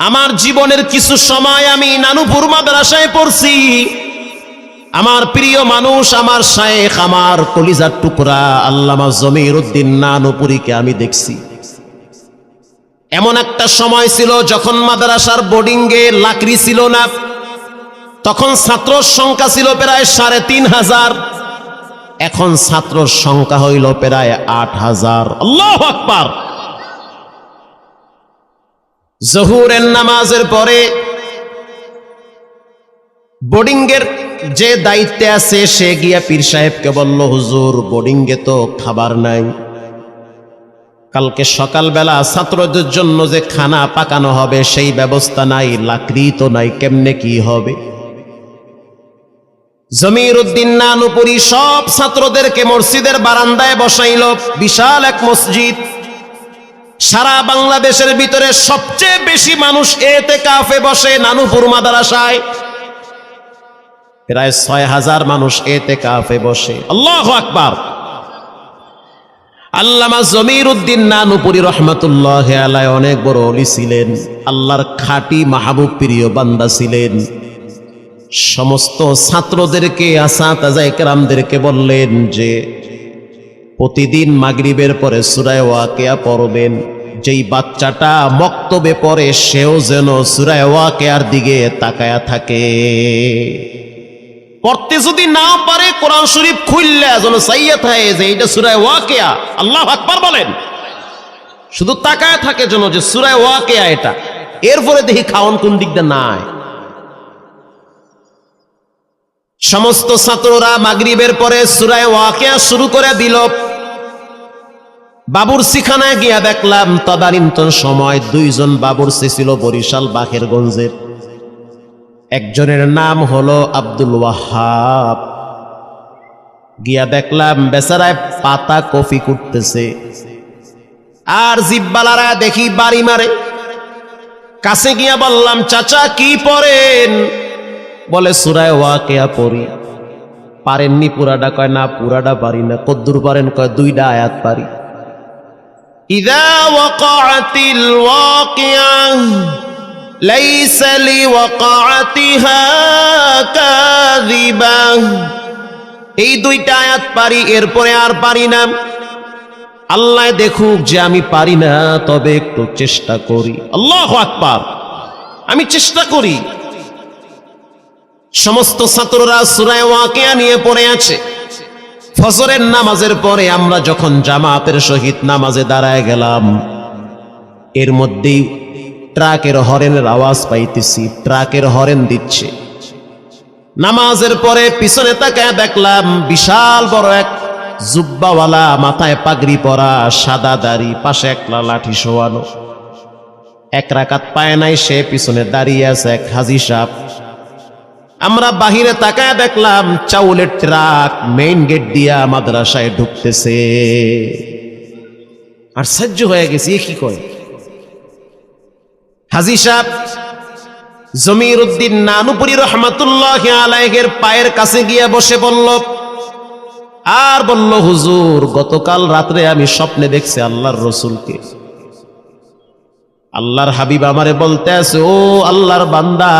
আমার জীবনের কিছু সময় আমি নানুপুর মাদ্রাসায় পড়ছি। আমার প্রিয় মানুষ, আমার শায়েখ, আমার কলিজার টুকরা আল্লামা জমির উদ্দিন নানুপুরীকে আমি দেখছি। এমন একটা সময় ছিল যখন মাদ্রাসার বোর্ডিংয়ে লাকড়ি ছিল না। তখন ছাত্র সংখ্যা ছিল প্রায় সাড়ে তিন হাজার। এখন ছাত্র সংখ্যা হইল প্রায় আট হাজার। আল্লাহ আকবার! জহুরের নামাজের পরে বোর্ডিংয়ের যে দায়িত্বে আছে সে গিয়া পীর সাহেবকে বলল, হুজুর, বোর্ডিংয়ে তো খাবার নাই। কালকে সকালবেলা ছাত্রদের জন্য যে খানা পাকানো হবে, সেই ব্যবস্থা নাই, লাকড়ি তো নাই, কেমনে কি হবে? জমির উদ্দিন নানুপুরি সব ছাত্রদেরকে মসজিদের বারান্দায় বসাইল, বিশাল এক মসজিদ। সারা বাংলাদেশের ভিতরে সবচেয়ে বেশি মানুষ এতে কাফে বসে, নানুপুর মাদ্রাসায়। প্রায় ছয় হাজার মানুষ এতে কাফে বসে। আল্লাহ আকবার। আল্লামা জমির উদ্দিন নানুপুরি রহমতুল্লাহ আলায় অনেক বড় অলি ছিলেন। আল্লাহর খাটি মাহবুব প্রিয় বান্দা ছিলেন। সমস্ত ছাত্রদেরকে আসা বললেন যে, প্রতিদিন মাগরিবের পরে সুরায় ওয়াকেয়া পড়বেন। যেই বাচ্চাটা মক্তবে পড়ে, সেও যেন সুরায় ওয়াকেয়ার দিকে তাকায়া থাকে। পড়তে যদি না পারে, কোরআন শরীফ খুললে যেন সাইয়া থাকে যে এইটা সুরায় ওয়াকেয়া। আল্লাহ আকবার বলেন। শুধু তাকায় থাকে যেন যে সুরায় ওয়াকেয়া এটা। এরপরে দেখি খাওয়ান কোন দিকটা নাই। সমস্ত ছাত্ররা মাগরিবের পরে সুরায় ওয়াকেয়া শুরু করে দিল। বাবুর সিখানায় গিয়া দেখলাম তদানীন্তন সময় দুইজন বাবুরসি ছিল বরিশাল বাকেরগঞ্জের। একজনের নাম হলো আব্দুল ওয়াহাব। গিয়া দেখলাম বেচারায় পাতা কফি করতেছে আর জিব্বালারা দেখি বাড়ি মারে। কাছে গিয়া বললাম, চাচা, কি পড়েন? বলে, সুরায় ওয়াকেয়া পড়ি। পারেননি পুরাটা, কয়, না, পুরাটা পারি না। কদ্দুর পারেন, কয়, দুইটা আয়াত পারি। ইদা ওয়াকাতিল ওয়াকিয়া ليس لوقعتها كاذبة এই দুইটা আয়াত পারি এরপরে আর পারি না আল্লাহ দেখুক যে আমি পারি না তবে একটু চেষ্টা করি আল্লাহ আকবার আমি চেষ্টা করি সমস্ত ছাত্ররা সুরায় ওয়াকিয়া নিয়ে পড়ে আছে ফজরের নামাজের পরে আমরা যখন জামাতের সহিত নামাজে দাঁড়ায় গেলাম, এর মধ্যেই ট্রাকের হরেনের আওয়াজ পাইতেছি, ট্রাকের হরেন দিচ্ছে। নামাজের পরে পিছনে তাকায় দেখলাম বিশাল বড় এক জুব্বাওয়ালা, মাথায় পাগড়ি পরা, সাদা দাড়ি, পাশে একলা লাঠি শোয়ানো। এক রাকাত পায় নাই, সে পিছনে দাঁড়িয়ে আছে এক হাজি সাপ আমরা বাহিরে তাকায় দেখলাম চাউলের ট্রাক মেইন গেট দিয়া মাদ্রাসায় ঢুকতেছে। আর সহ্য হয়ে গেছে কি কয়? হাজি সাহ জমির উদ্দিন নানুপুরি রহমাতুল্লাহ আলাইহের পায়ের কাছে গিয়ে বসে বলল, আর বলল, হুজুর, গতকাল রাত্রে আমি স্বপ্নে দেখছি আল্লাহর রসুলকে। আল্লাহর হাবিব আমারে বলতে আছে, ও আল্লাহর বান্দা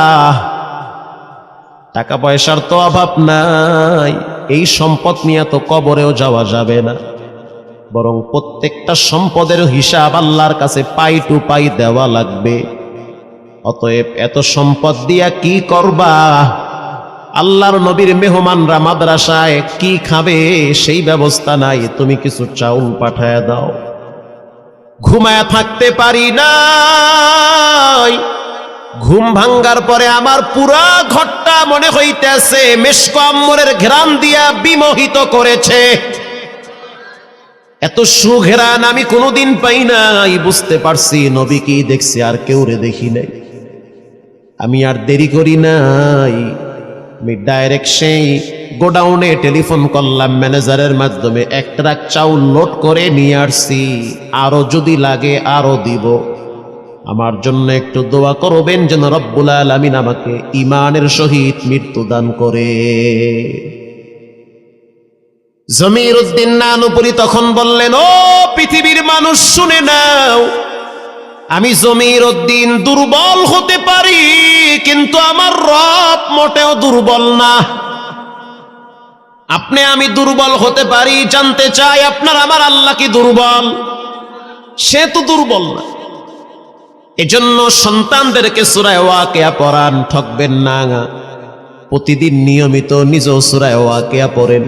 টাকা পয়সার তো অভাব নাই। এই সম্পদ নিয়ে তো কবরেও যাওয়া যাবে না। বরং প্রত্যেকটা সম্পদের হিসাব আল্লাহর কাছে পাই টু পাই দেওয়া লাগবে। অতএব এত সম্পদ দিয়া কি করবা? আল্লাহর নবীর মেহমানরা মাদ্রাসায় কি খাবে সেই ব্যবস্থা নাই। তুমি কিছু চাউল পাঠায় দাও। ঘুমায় থাকতে পারি না ঘুম ভাঙ্গার পরে আমার পুরা ঘরটা মনে হইতেছে মেশকো আম্মরের ঘেরান দিয়া বিমোহিত করেছে। এত সুঘেরান আমি কোনোদিন পাই নাই, বুঝতে পারছি নবীকেই দেখছি আর কেউ রে দেখি নাই। আমি আর দেরি করি নাই। আমি ডাইরেক্ট সেই গোডাউনে টেলিফোন করলাম, ম্যানেজারের মাধ্যমে। এক ট্রাক চাউল লোড করে নিয়ে আসছি, আরও যদি লাগে আরও দিব। আমার জন্য একটু দোয়া করবেন যেন রব্বুল আলমিন আমাকে ইমানের সহিত মৃত্যু দান করে। জমির উদ্দিন নানুপুরি তখন বললেন, ও পৃথিবীর মানুষ, শুনে নাও, আমি জমির উদ্দিন দুর্বল হতে পারি, কিন্তু আমার রব মোটেও দুর্বল না। আপনি আমি দুর্বল হতে পারি, জানতে চাই আপনার, আমার আল্লাহ কি দুর্বল? সে তো দুর্বল না। এজন্য সন্তানদেরকে সুরায় ওয়াকেয়া পড়ান ঠকবেন না প্রতিদিন নিয়মিত নিজ সুরায় ওয়াকেয়া পড়েন।